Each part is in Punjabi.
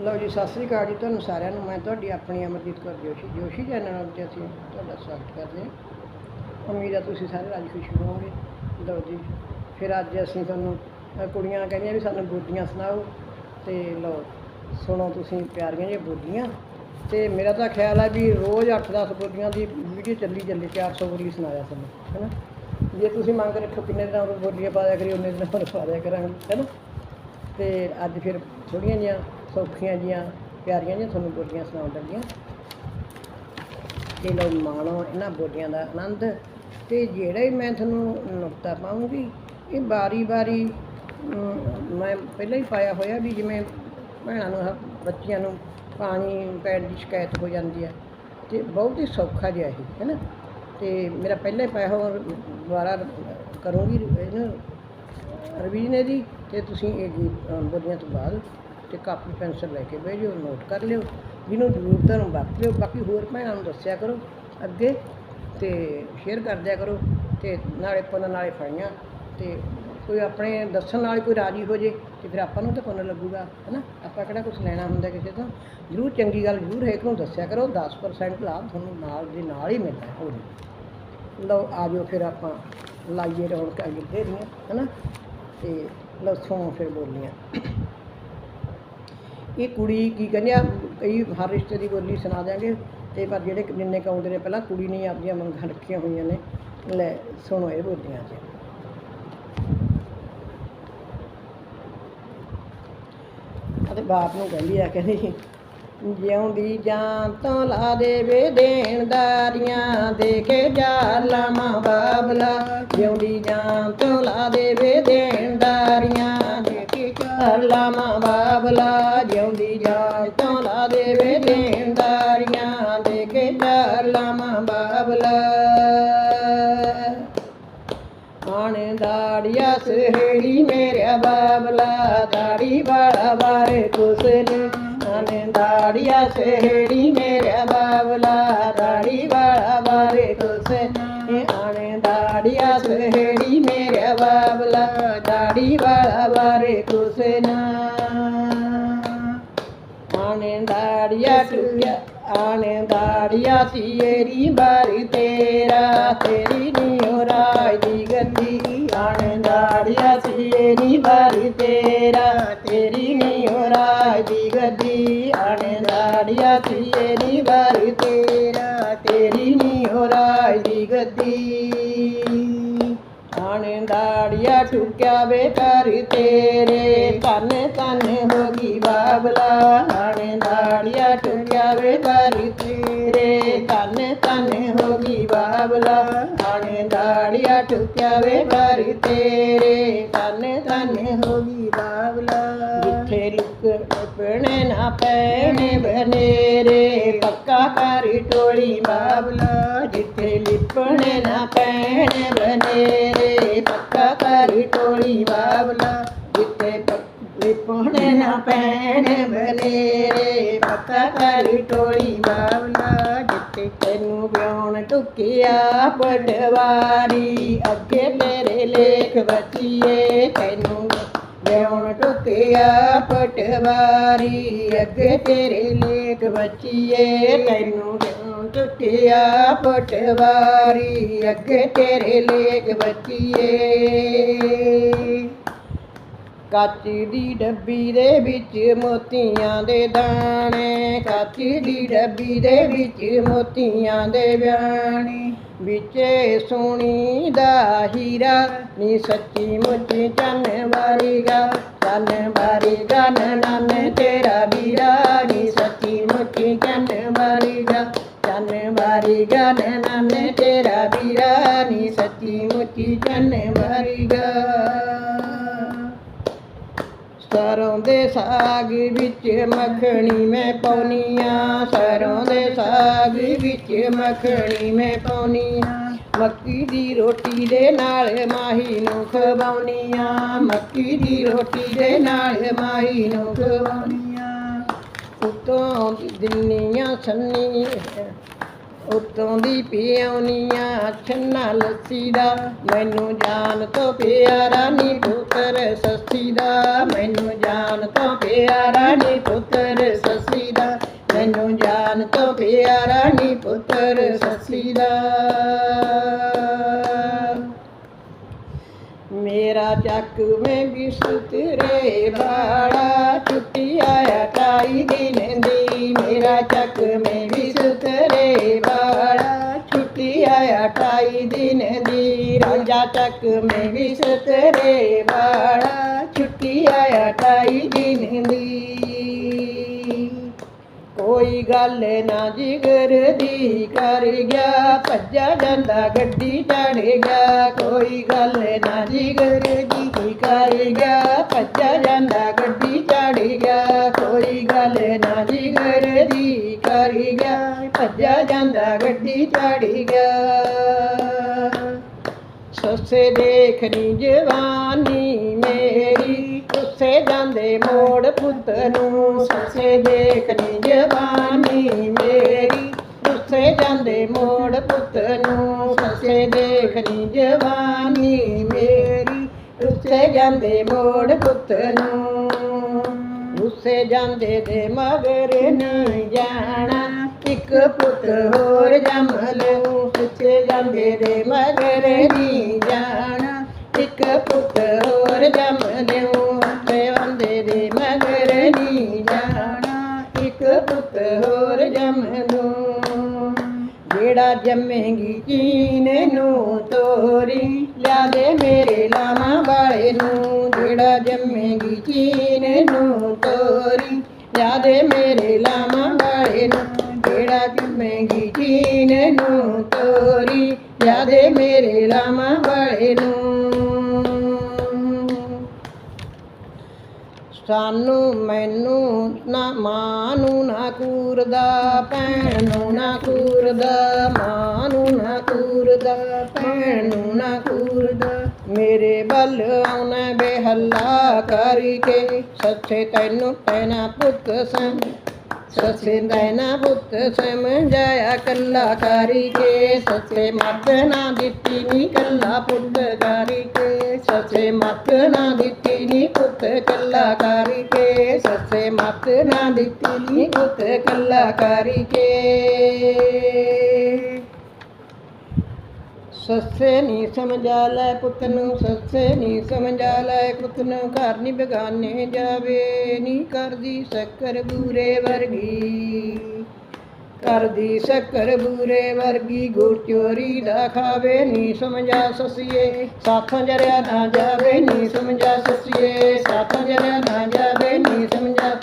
ਲਓ ਜੀ, ਸਤਿ ਸ੍ਰੀ ਅਕਾਲ ਜੀ ਤੁਹਾਨੂੰ ਸਾਰਿਆਂ ਨੂੰ। ਮੈਂ ਤੁਹਾਡੀ ਆਪਣੀ ਅਮਰਜੀਤ ਕੌਰ ਜੋਸ਼ੀ। ਜੋਸ਼ੀ ਚੈਨਲ ਉੱਤੇ ਅਸੀਂ ਤੁਹਾਡਾ ਸਵਾਗਤ ਕਰਦੇ ਹਾਂ। ਉਮੀਦ ਆ ਤੁਸੀਂ ਸਾਰੇ ਰਾਜੀ ਖੁਸ਼ ਹੋਵੋਗੇ। ਲਓ ਜੀ, ਫਿਰ ਅੱਜ ਅਸੀਂ ਤੁਹਾਨੂੰ ਕੁੜੀਆਂ ਕਹਿੰਦੀਆਂ ਵੀ ਸਾਨੂੰ ਬੋਲੀਆਂ ਸੁਣਾਓ। ਤੇ ਲਓ, ਸੁਣੋ ਤੁਸੀਂ ਪਿਆਰੀਆਂ ਜਿਹੀਆਂ ਬੋਲੀਆਂ। ਤੇ ਮੇਰਾ ਤਾਂ ਖਿਆਲ ਆ ਵੀ ਰੋਜ਼ 8-10 ਬੋਲੀਆਂ ਦੀ ਵੀਡੀਓ ਚੱਲੀ ਚੱਲੇ 400 ਬੋਲੀ ਸੁਣਾਇਆ ਸਾਨੂੰ, ਹੈਨਾ? ਜੇ ਤੁਸੀਂ ਮੰਗ ਰੱਖੋ ਕਿੰਨੇ ਦਿਨਾਂ ਬਾਅਦ ਬੋਲੀਆਂ ਪਾ ਦਿਆ ਕਰੀ ਉਹਨੇ ਦਿਨਾਂ ਬਾਅਦ ਪਾਇਆ ਦਿਆ ਕਰਾਂਗੇ, ਹੈਨਾ? ਤੇ ਅੱਜ ਫਿਰ ਥੋੜ੍ਹੀਆਂ ਜਿਹੀਆਂ ਸੌਖੀਆਂ ਜੀਆਂ, ਪਿਆਰੀਆਂ ਜਿਹੀਆਂ ਤੁਹਾਨੂੰ ਬੋਲੀਆਂ ਸੁਣਾਉਣ ਲੱਗੀਆਂ। ਤੇ ਲਓ ਮਾਣੋ ਇਹਨਾਂ ਬੋਲੀਆਂ ਦਾ ਆਨੰਦ। ਤੇ ਜਿਹੜਾ ਹੀ ਮੈਂ ਤੁਹਾਨੂੰ ਨੁਕਤਾ ਪਾਉਂਗੀ, ਇਹ ਬਾਰੀ-ਬਾਰੀ ਮੈਂ ਪਹਿਲਾਂ ਹੀ ਪਾਇਆ ਹੋਇਆ ਵੀ ਜਿਵੇਂ ਭੈਣਾਂ ਨੂੰ ਬੱਚਿਆਂ ਨੂੰ ਪਾਣੀ ਪੈਣ ਦੀ ਸ਼ਿਕਾਇਤ ਹੋ ਜਾਂਦੀ ਹੈ। ਤੇ ਬਹੁਤ ਹੀ ਸੌਖਾ ਜਿਹਾ ਇਹ, ਹੈ ਨਾ? ਤੇ ਮੇਰਾ ਪਹਿਲਾਂ ਹੀ ਪਾਇਆ ਹੋਇਆ ਦੁਬਾਰਾ ਕਰੂੰਗੀ ਇਹਨੂੰ ਰਵੀਨ ਹੈ ਜੀ, ਤੇ ਤੁਸੀਂ ਇਹ ਗੀਤ ਬੋਲੀਆਂ ਤੋਂ ਬਾਅਦ ਤੇ ਕਾਪੀ ਪੈਨਸਲ ਲੈ ਕੇ ਬਹਿ ਜਾਓ ਨੋਟ ਕਰ ਲਿਓ, ਜਿਹਨੂੰ ਜ਼ਰੂਰਤ ਹੈ ਉਹਨੂੰ ਵਰਤ ਲਿਓ। ਬਾਕੀ ਹੋਰ ਭੈਣਾਂ ਨੂੰ ਦੱਸਿਆ ਕਰੋ ਅੱਗੇ ਤੇ ਸ਼ੇਅਰ ਕਰਦਿਆ ਕਰੋ ਤੇ ਨਾਲੇ ਪੁੰਨ ਨਾਲੇ ਫੜੀਆਂ ਤੇ ਕੋਈ ਆਪਣੇ ਦੱਸਣ ਨਾਲ ਕੋਈ ਰਾਜੀ ਹੋ ਜੇ ਤੇ ਫਿਰ ਆਪਾਂ ਨੂੰ ਤਾਂ ਪੁੰਨ ਲੱਗੂਗਾ, ਹੈਨਾ? ਆਪਾਂ ਕਿਹੜਾ ਕੁਝ ਲੈਣਾ ਹੁੰਦਾ ਕਿਸੇ ਤੋਂ? ਜ਼ਰੂਰ ਚੰਗੀ ਗੱਲ ਜ਼ਰੂਰ ਹਰੇਕ ਨੂੰ ਦੱਸਿਆ ਕਰੋ 10% ਲਾਭ ਤੁਹਾਨੂੰ ਨਾਲ ਦੇ ਨਾਲ ਹੀ ਮਿਲਦਾ ਹੈ, ਹੋਰ ਲਓ, ਆ ਜਾਓ ਫਿਰ ਆਪਾਂ, ਲਾਈਏ ਰੌਣਕਾਂ ਗਿੱਧੇ ਦੀਆਂ ਹੈਨਾ? ਤੇ ਲਓ ਸੁਣੋ ਫਿਰ ਬੋਲੀਆਂ। ਇਹ ਕੁੜੀ ਕੀ ਕਹਿੰਦੇ ਆ, ਕਈ ਹਰ ਰਿਸ਼ਤੇ ਦੀ ਬੋਲੀ ਸੁਣਾ ਦਿਆਂਗੇ, ਤੇ ਪਰ ਜਿਹੜੇ ਜਿੰਨੇ ਕੁ ਨੇ ਪਹਿਲਾਂ ਕੁੜੀ ਨੇ ਆਪਣੀਆਂ ਮੰਗਾਂ ਰੱਖੀਆਂ ਹੋਈਆਂ ਨੇ, ਲੈ ਸੁਣੋ ਇਹ ਬੋਲੀਆਂ ਚ ਅਤੇ ਬਾਪ ਨੂੰ ਕਹਿੰਦੀ ਆ, ਕਹਿੰਦੀ, ਜਿਉਂਦੀ ਜਾਂ ਤੋਂ ਲਾ ਦੇਵੇ ਦੇਣਦਾਰੀਆਂ ਦੇਖੇ ਜਾਲਾ ਬਾਬਲਾ। ਜਿਉਂਦੀ ਜਾਂ ਦਾੜੀ ਵਾਲਾ ਬਾਰੇ ਕੁਸਨ ਆਣੇ ਦਾੜੀਆ ਸਹੇੜੀ ਮੇਰਿਆ ਬਾਬਲਾ ਦਾੜੀ ਵਾਲਾ ਬਾਰੇ ਕੁਸਨ ਆਣੇ ਦਾੜੀਆ ਸਹੇੜੀ ਮੇਰਿਆ ਬਾਬਲਾ ਦਾੜੀ ਵਾਲਾ ਬਾਰੇ ਕੁਸਨ ਆਣੇ ਦਾੜੀਆ ਟੁਕਿਆ ਆਣੇ ਦਾੜੀਆ ਤੇਰੀ ਬਾਰੀ ਤੇਰਾ। ਤੇਰੀ ਨੀ ਰਾਜ ਦੀ ਗੱਦੀ ਆਣੇ ਦਾੜੀਆ ਟੁਕਿਆ ਵੇ ਕਰ ਤੇਰੇ ਤਨ ਤਨ ਹੋ ਗਈ ਬਾਬਲਾ ਆਣੇ ਦਾੜੀਆ ਟੁਕਿਆ ਵੇ ਕਰ ਤੇਰੇ ਤਨ ਤਨ ਹੋ ਗਈ ਬਾਬਲਾ ਆਣੇ ਦਾੜੀਆ ਟੁਕਿਆ ਵੇ ਕਰ ਤੇਰੇ ਤਨ ਤਨ ਹੋ ਗਈ ਬਾਬਲਾ ਜਿੱਥੇ ਲੁਕ ਪਣੇ ਨਾ ਪੈਣੇ ਬਨੇਰੇ ਪੱਕਾ ਕਰ ਟੋਲੀ ਬਾਬਲਾ ਜਿੱਥੇ ਲਿਪਣੇ ਨਾ ਪੈਣੇ ਬਨੇਰੇ ਬਾਬਲਾ ਜਿੱਥੇ ਪ- ਨਾ ਪੈਣੇ ਬਨੇਰੇ, ਪੱਕਾ ਕਰ ਟੋਲੀ ਬਾਬਲਾ ਜਿੱਥੇ ਤੈਨੂੰ ਵਿਆਉਣ ਟੁਕਿਆ ਪਟਵਾਰੀ। ਅੱਗੇ ਮੇਰੇ ਲੇਖ ਬਚੀਏ, ਤੈਨੂੰ ਵਿਆਉਣ ਟੁਕਿਆ ਪਟਵਾਰੀ। ਅੱਗੇ ਤੇਰੇ ਲੇਖ ਬਚੀਏ, ਤੈਨੂੰ ਟੁੱਟਿਆ ਟੁਕਿਆ ਪਟਵਾਰੀ, ਅੱਗੇ ਤੇਰੇ ਲੇਖ ਬਚੀਏ। ਕਾਚੀ ਦੀ ਡੱਬੀ ਦੇ ਵਿੱਚ ਮੋਤੀਆਂ ਦੇ ਦਾਣੇ, ਕਾਚੀ ਦੀ ਡੱਬੀ ਦੇ ਵਿੱਚ ਮੋਤੀਆਂ ਦੇ ਵਿਆਣੀ ਵਿੱਚੇ ਸੋਹਣੀ ਦਾ ਹੀਰਾ, ਨੀ ਸੱਚੀ ਮੁੱਚੀ ਚੰਨ ਵਾਰੀਗਾ। ਚੰਨ ਵਾਰੀਗਾ, ਨਨਨ ਤੇਰਾ ਵੀਰਾ, ਨੀ ਸੱਚੀ ਮੁੱਚੀ ਚੰਨ ਵਾਰੀਗਾ। ਚੰਨ ਵਾਰੀਗਾ ਨਨਨ ਤੇਰਾ ਵੀਰਾ ਨੀ ਸੱਚੀ ਮੁੱਚੀ ਚੰਨ ਵਾਰੀਗਾ ਸਰੋਂ ਦੇ ਸਾਗ ਵਿੱਚ ਮੱਖਣੀ ਮੈਂ ਪਾਉਨੀਆਂ ਸਰੋਂ ਦੇ ਸਾਗ ਵਿੱਚ ਮੱਖਣੀ ਮੈਂ ਪਾਉਨੀਆਂ ਮੱਕੀ ਦੀ ਰੋਟੀ ਦੇ ਨਾਲ ਮਾਹੀ ਨੂੰ ਖਵਾਉਨੀਆਂ ਮੱਕੀ ਦੀ ਰੋਟੀ ਦੇ ਨਾਲ ਮਾਹੀ ਨੂੰ ਖਵਾਉਨੀਆਂ ਉਤੋਂ ਦਿੰਨੀਆਂ ਸੰਨੀ ਉਤੋਂ ਦੀ ਪਿਆਉਨੀਆਂ ਛੰਨਾ ਲੱਸੀ ਦਾ ਮੈਨੂੰ ਜਾਣ ਤੋਂ ਪਿਆਰਾ ਨੀ ਪੁੱਤਰ ਸੱਸੀ ਦਾ। ਮੈਨੂੰ ਜਾਣ ਤੋਂ ਪਿਆਰਾ ਨੀ ਪੁੱਤਰ ਸੱਸੀ ਦਾ। ਮੈਨੂੰ ਜਾਣ ਤੋਂ ਪਿਆਰਾ ਨੀ ਪੁੱਤਰ ਸੱਸੀ ਦਾ। ਮੇਰਾ ਚੱਕ ਮੈਂ ਬਿਸਤਰੇ ਬਾੜਾ ਛੁੱਟੀ ਆਇਆ ਟਾਈ ਦਿਨ ਦੀ। ਮੇਰਾ ਚੱਕ ਮੈਂ ਬਿਸਤਰੇ ਬਾੜਾ ਛੁੱਟੀ ਆਇਆ ਟਾਈ ਦਿਨ ਦੀ। ਰਾਂਝਾ ਚੱਕ ਮੈਂ ਬਿਸਤਰੇ ਬਾੜਾ ਛੁੱਟੀ ਆਇਆ ਟਾਈ ਦਿਨ ਦੀ। ਕੋਈ ਗੱਲ ਨਾ ਜਿਗਰ ਦੀ ਕਰ ਗਿਆ, ਭੱਜਾ ਜਾਂਦਾ ਗੱਡੀ ਚੜ ਗਿਆ। ਕੋਈ ਗੱਲ ਨਾ ਜਿਗਰ ਦੀ ਕੋਈ ਕਰ ਗਿਆ, ਭੱਜਾ ਜਾਂਦਾ ਗੱਡੀ ਚੜ ਗਿਆ। ਕੋਈ ਗੱਲ ਨਾ ਜਿਗਰ ਦੀ ਕਰ ਗਿਆ, ਭੱਜਾ ਜਾਂਦਾ ਗੱਡੀ ਚੜ ਗਿਆ। ਸੱਸੇ ਦੇਖਣੀ ਜਵਾਨੀ ਮੇਰੀ ਉਸੇ ਜਾਂਦੇ ਮੋੜ ਪੁੱਤ ਨੂੰ। ਸੱਸੇ ਦੇਖਣੀ ਜਵਾਨੀ ਮੇਰੀ ਉਸੇ ਜਾਂਦੇ ਮੋੜ ਪੁੱਤ ਨੂੰ ਸੱਸੇ ਦੇਖਣੀ ਜਵਾਨੀ ਮੇਰੀ। ਉਸੇ ਜਾਂਦੇ ਮੋੜ ਪੁੱਤ ਨੂੰ ਉਸੇ ਜਾਂਦੇ ਦੇ ਮਗਰ ਨਹੀਂ ਜਾਣਾ। ਇੱਕ ਪੁੱਤ ਹੋਰ ਜੰਮ ਲਊ ਉਸੇ ਜਾਂਦੇ ਦੇ ਮਗਰ ਨਹੀਂ ਜਾਣਾ। ਇੱਕ ਪੁੱਤ ਹੋਰ ਜੰਮ ਲਿਓ ਜਿਹੜਾ ਜੰਮੇਗੀ? ਚੀਨੇ ਨੂੰ ਤੋਰੀ? ਲਿਆ ਦੇ ਮੇਰੇ ਲਾਵਾਂ ਵਾਲੇ ਨੂੰ। ਜਿਹੜਾ ਜੰਮੇਗੀ ਚੀਨੇ ਸਾਨੂੰ ਮੈਨੂੰ ਨਾ ਮਾਂ ਨੂੰ ਨਾ ਕੂਰਦਾ, ਭੈਣ ਨੂੰ ਨਾ ਕੂਰਦਾ ਮਾਂ ਨੂੰ ਨਾ ਕੂਰਦਾ, ਭੈਣ ਨੂੰ ਨਾ ਕੂਰਦਾ। ਮੇਰੇ ਵੱਲ ਆਉਣਾ ਬੇਹੱਲਾ ਕਰਕੇ, ਸੱਚੇ ਤੈਨੂੰ ਪੈਣਾ ਪੁੱਤ ਸੰ ਸੱਸੇ ਤੈਨਾ ਪੁੱਤ ਸਮਝਾਇਆ ਕੱਲਾ ਕਰੀ ਕੇ ਸੱਸੇ ਮੱਤ ਨਾ ਦਿੱਤੀ ਨੀ ਕੱਲਾ ਪੁੱਤ ਕਰੀ ਕੇ ਸੱਸੇ ਮੱਤ ਨਾ ਦਿੱਤੀ ਨੀ ਪੁੱਤ ਕੱਲਾ ਕਰੀ ਕੇ ਸੱਸੇ ਮੱਤ ਨਾ ਦਿੱਤੀ ਨੀ ਪੁੱਤ ਕੱਲਾ ਕਰੀ ਕੇ। ਸੱਸੇ ਨੀ ਸਮਝਾ ਲੈ ਪੁੱਤ ਨੂੰ, ਸੱਸੇ ਨੀ ਸਮਝਾ ਲੈ ਪੁੱਤ ਨੂੰ, ਘਰ ਨੀ ਬਗਾਨੇ ਜਾਵੇ, ਨੀ ਕਰਦੀ ਸ਼ੱਕਰ ਬੂਰੇ ਵਰਗੀ। ਕਰਦੀ ਸ਼ੱਕਰ ਬੂਰੇ ਵਰਗੀ ਗੁਰ ਚੋਰੀ ਦਾ ਖਾਵੇ, ਨੀ ਸਮਝਾ ਸਸੀਏ। ਸਾਥਾਂ ਜਰਿਆ ਨਾ ਜਾਵੇ, ਨੀ ਸਮਝਾ ਸਸੀਏ। ਸਾਥਾਂ ਜਰਿਆ ਨਾ ਜਾਵੇ, ਨੀ ਸਮਝਾ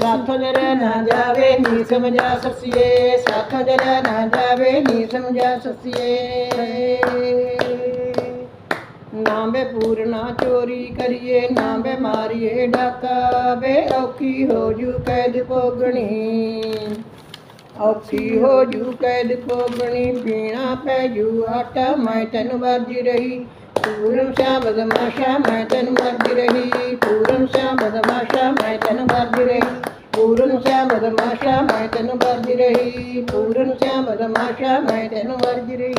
ਸਾਥੋਂ ਜਰਿਆ ਨਾ ਜਾਵੇ, ਨੀ ਸਮਝਾ ਸਸੀਏ। ਸਾਥੋਂ ਜਰਿਆ ਨਾ ਜਾਵੇ, ਨੀ ਸਮਝਾ ਸਸੀਏ। ਨਾ ਪੂਰਨਾ ਚੋਰੀ ਕਰੀਏ ਨਾ ਬੇ ਮਾਰੀਏ ਡਾਕਾ। ਬੇ ਔਖੀ ਹੋ ਜੂ ਕੈਦ ਭੋਗਣੀ। ਔਖੀ ਹੋ ਜੂ ਕੈਦ ਭੋਗਣੀ, ਪੀਣਾ ਪੈ ਜੂ ਆਟਾ, ਮੈਂ ਤੈਨੂੰ ਵਰਜੀ ਰਹੀ। ਪੂਰਨ ਸ਼ਾਮ ਬਦਮਾਸ਼ਾ ਮੈਂ ਤੈਨੂੰ ਵਰਜੀ ਰਹੀ ਪੂਰਨ ਸ਼ਾਮ ਬਦਮਾਸ਼ਾ ਮੈਂ ਤੈਨੂੰ ਵਰਜੀ ਰਹੀ ਪੂਰਨ ਸ਼ਾਮ ਬਦਮਾਸ਼ਾ ਮੈਂ ਤੈਨੂੰ ਵਰਜੀ ਰਹੀ ਪੂਰਨ ਸ਼ਾਮ ਬਦਮਾਸ਼ਾ ਮੈਂ ਤੈਨੂੰ ਵਰਜੀ ਰਹੀ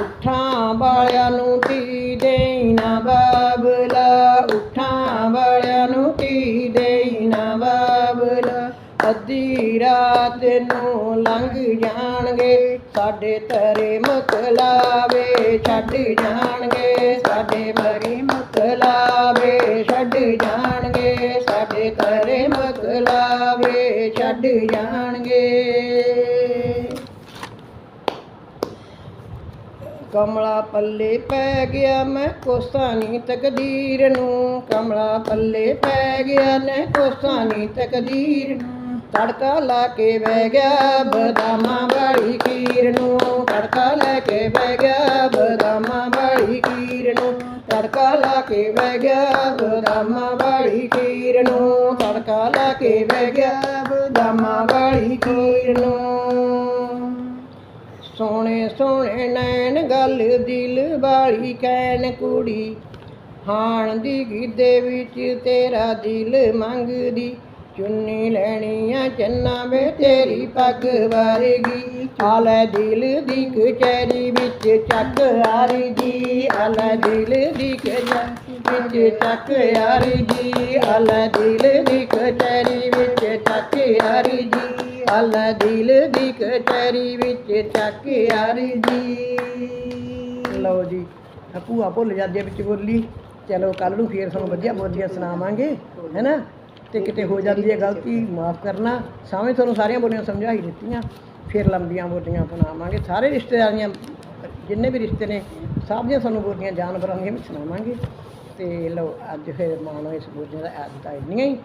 ਉਠਾਂ ਵਾਲਿਆਂ ਨੂੰ ਟੀ ਦੇਣਾ ਬਾਬਲਾ ਉਠਾਂ ਵਾਲਿਆਂ ਨੂੰ ਟੀ ਦੇਣਾ ਬਾਬਲਾ ਅੱਧੀ ਰਾਤ ਨੂੰ ਲੰਘ ਜਾਣਗੇ, ਸਾਡੇ ਤਰੇ ਮਕਲਾਵੇ ਛੱਡ ਜਾਣਗੇ, ਸਾਡੇ ਮਰੇ ਮਕਲਾਵੇ ਛੱਡ ਜਾਣਗੇ, ਸਾਡੇ ਤਰੇ ਮਕਲਾਵੇ ਛੱਡ ਜਾਣਗੇ। ਕਮਲਾ ਪੱਲੇ ਪੈ ਗਿਆ ਮੈਂ ਕੋਸਾਨੀ ਤਕਦੀਰ ਨੂੰ। ਕਮਲਾ ਪੱਲੇ ਪੈ ਗਿਆ ਨੇ ਕੋਸਾਨੀ ਤਕਦੀਰ ਨੂੰ। ਤੜਕਾ ਲਾ ਕੇ ਬਹਿ ਗਿਆ ਬਦਾਮਾਂ ਵਾਲੀ ਖੀਰ ਨੂੰ। ਤੜਕਾ ਲੈ ਕੇ ਬਹਿ ਗਿਆ ਬਦਾਮਾਂ ਵਾਲੀ ਖੀਰ ਨੂੰ। ਤੜਕਾ ਲਾ ਕੇ ਬਹਿ ਗਿਆ ਬਦਾਮਾਂ ਵਾਲੀ ਖੀਰ ਨੂੰ। ਤੜਕਾ ਲਾ ਕੇ ਬਹਿ ਗਿਆ ਬਦਾਮਾਂ ਵਾਲੀ ਖੀਰ ਨੂੰ। ਸੋਹਣੇ ਸੋਹਣੇ ਨੈਣ ਗੱਲ ਦਿਲ ਵਾਲੀ ਕਹਿਣ ਕੁੜੀ। ਹਾਣ ਦੀ ਗਿੱਦੇ ਵਿੱਚ ਤੇਰਾ ਦਿਲ ਮੰਗਦੀ। ਚੁੰਨੀ ਲੈਣੀ ਆ ਚੰਨਾ ਵੇ, ਤੇਰੀ ਪੱਗ ਵਰਗੀ। ਆਲੇ ਦਿਲ ਦੀ ਕਚਹਿਰੀ ਵਿੱਚ ਚੱਕ ਆਰੀ ਜੀ ਆਲੇ ਦਿਲ ਦੀ ਕਚਹਿਰੀ ਵਿੱਚ ਚੱਕ ਆਰੀ ਜੀ ਆਲੇ ਦਿਲ ਦੀ ਕਚਹਿਰੀ ਵਿੱਚ ਚੱਕ ਆਰੀ ਜੀ ਵਾਲਾ ਦਿਲ ਦੀ ਕਚਹਿਰੀ ਵਿੱਚ ਚੱਕ ਯਾਰੀ ਜੀ ਲਓ ਜੀ ਭੂਆ ਭੁੱਲ ਜਾਂਦੇ ਵਿੱਚ ਬੋਲੀ। ਚਲੋ ਕੱਲ ਨੂੰ ਫੇਰ ਤੁਹਾਨੂੰ ਵਧੀਆ ਬੋਲੀਆਂ ਸੁਣਾਵਾਂਗੇ, ਹੈਨਾ? ਤੇ ਕਿਤੇ ਹੋ ਜਾਂਦੀ ਹੈ ਗਲਤੀ ਮਾਫ ਕਰਨਾ ਸਾਵੇਂ ਤੁਹਾਨੂੰ ਸਾਰੀਆਂ ਬੋਲੀਆਂ ਸਮਝਾਈ ਦਿੱਤੀਆਂ। ਫਿਰ ਲੰਬੀਆਂ ਬੋਲੀਆਂ ਬਣਾਵਾਂਗੇ ਸਾਰੇ ਰਿਸ਼ਤੇਦਾਰੀਆਂ ਜਿੰਨੇ ਵੀ ਰਿਸ਼ਤੇ ਨੇ ਸਭ ਦੀਆਂ ਤੁਹਾਨੂੰ ਬੋਲੀਆਂ ਜਾਨਵਰਾਂ ਦੀਆਂ ਵੀ ਸੁਣਾਵਾਂਗੇ। ਤੇ ਲਓ ਅੱਜ ਫਿਰ ਮਾਣੋ ਇਸ ਬੋਲੀਆਂ ਦਾ ਅੱਜ ਤਾਂ ਇੰਨੀਆਂ ਹੀ।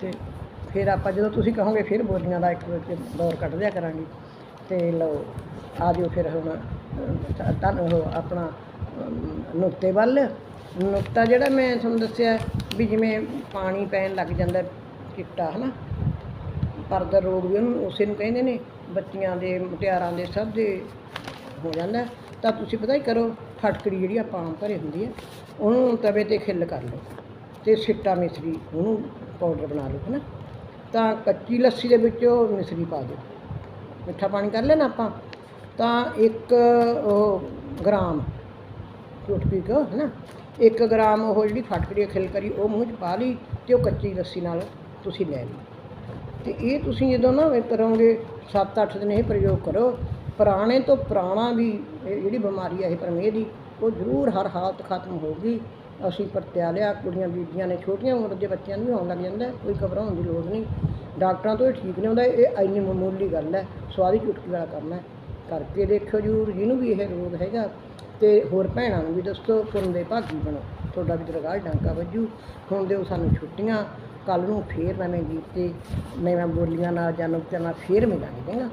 ਤੇ ਫਿਰ ਆਪਾਂ ਜਦੋਂ ਤੁਸੀਂ ਕਹੋਗੇ ਫਿਰ ਬੋਲੀਆਂ ਦਾ ਇੱਕ ਦੌਰ ਕੱਢ ਦਿਆ ਕਰਾਂਗੇ। ਤੇ ਲਓ ਆ ਜਾਓ ਫਿਰ ਹੁਣ ਤੁਹਾਨੂੰ ਤਾਂ ਆਪਣਾ ਅਮ, ਨੁਕਤੇ ਵੱਲ। ਨੁਕਤਾ ਜਿਹੜਾ ਮੈਂ ਤੁਹਾਨੂੰ ਦੱਸਿਆ ਵੀ ਜਿਵੇਂ ਪਾਣੀ ਪੈਣ ਲੱਗ ਜਾਂਦਾ ਚਿੱਟਾ, ਹਨਾ? ਪਰਦਰ ਰੋਗ ਵੀ ਉਹਨੂੰ ਉਸੇ ਨੂੰ ਕਹਿੰਦੇ ਨੇ, ਬੱਚੀਆਂ ਦੇ, ਮੁਟਿਆਰਾਂ ਦੇ ਸਭ ਦੇ ਹੋ ਜਾਂਦਾ। ਤਾਂ ਤੁਸੀਂ ਪਤਾ ਹੀ ਕਰੋ, ਫਟਕੜੀ ਜਿਹੜੀ ਆਪਾਂ ਆਮ ਘਰੇ ਹੁੰਦੀ ਹੈ, ਉਹਨੂੰ ਤਵੇ ਤੇ ਖਿੱਲ ਕਰ ਲਓ ਤੇ ਸਿੱਟਾ ਮਿਸਰੀ ਉਹਨੂੰ ਪਾਊਡਰ ਬਣਾ ਲਓ, ਹਨਾ? ਤਾਂ ਕੱਚੀ ਲੱਸੀ ਦੇ ਵਿੱਚ ਉਹ ਮਿਸਰੀ ਪਾ ਦਿਓ। ਮਿੱਠਾ ਪਾਣੀ ਕਰ ਲੈਣਾ ਆਪਾਂ। ਤਾਂ ਇੱਕ ਉਹ ਗ੍ਰਾਮ ਟੁੱਟਪੀ ਕੋ ਹੈ ਨਾ 1 ਗ੍ਰਾਮ ਉਹ ਜਿਹੜੀ ਫਟਕੜੀ ਖਿਲ ਖਿਲਕਰੀ ਉਹ ਮੂੰਹ 'ਚ ਪਾ ਲਈ ਤੇ ਉਹ ਕੱਚੀ ਲੱਸੀ ਨਾਲ ਤੁਸੀਂ ਲੈ ਲਈ ਤੇ ਇਹ ਤੁਸੀਂ ਜਦੋਂ ਨਾ ਇਹ ਕਰੋਗੇ 7-8 ਦਿਨ ਇਹ ਪ੍ਰਯੋਗ ਕਰੋ, ਪੁਰਾਣੇ ਤੋਂ ਪੁਰਾਣਾ ਵੀ ਇਹ ਜਿਹੜੀ ਬਿਮਾਰੀ ਹੈ ਇਹ ਪ੍ਰਮੇਹ ਦੀ, ਉਹ ਜ਼ਰੂਰ ਹਰ ਹਾਲਤ ਖਤਮ ਹੋਊਗੀ। ਅਸੀਂ ਪਰਤਿਆ ਲਿਆ ਕੁੜੀਆਂ ਬੀਬੀਆਂ ਨੇ ਛੋਟੀਆਂ ਉਮਰ ਦੇ ਬੱਚਿਆਂ ਨੂੰ ਵੀ ਆਉਣ ਲੱਗ ਜਾਂਦਾ, ਕੋਈ ਘਬਰਾਉਣ ਦੀ ਲੋੜ ਨਹੀਂ। ਡਾਕਟਰਾਂ ਤੋਂ ਇਹ ਠੀਕ ਨਹੀਂ ਹੁੰਦਾ, ਇਹ ਇੰਨੀ ਮਾਮੂਲੀ ਗੱਲ ਹੈ ਸਵਾਦੀ ਚੁਟਕੀ ਵਾਲਾ ਕੰਮ ਹੈ। ਕਰਕੇ ਦੇਖਿਓ ਜ਼ਰੂਰ, ਜਿਹਨੂੰ ਵੀ ਇਹ ਰੋਗ ਹੈਗਾ ਤੇ ਹੋਰ ਭੈਣਾਂ ਨੂੰ ਵੀ ਦੱਸੋ, ਪੁੰਨ ਦੇ ਭਾਗੀ ਬਣੋ। ਤੁਹਾਡਾ ਵੀ ਦਰਗਾਹ ਡਾਂਕਾ ਵੱਜੂ। ਹੁਣ ਦਿਓ ਸਾਨੂੰ ਛੁੱਟੀਆਂ ਕੱਲ ਨੂੰ ਫੇਰ ਨਵੇਂ ਗੀਤ ਤੇ ਨਵੇਂ ਬੋਲੀਆਂ ਨਾਲ ਜਾਂ ਨੁਕਤਿਆਂ ਨਾਲ ਫੇਰ ਮਿਲਾਂਗੇ ਚੰਗਾ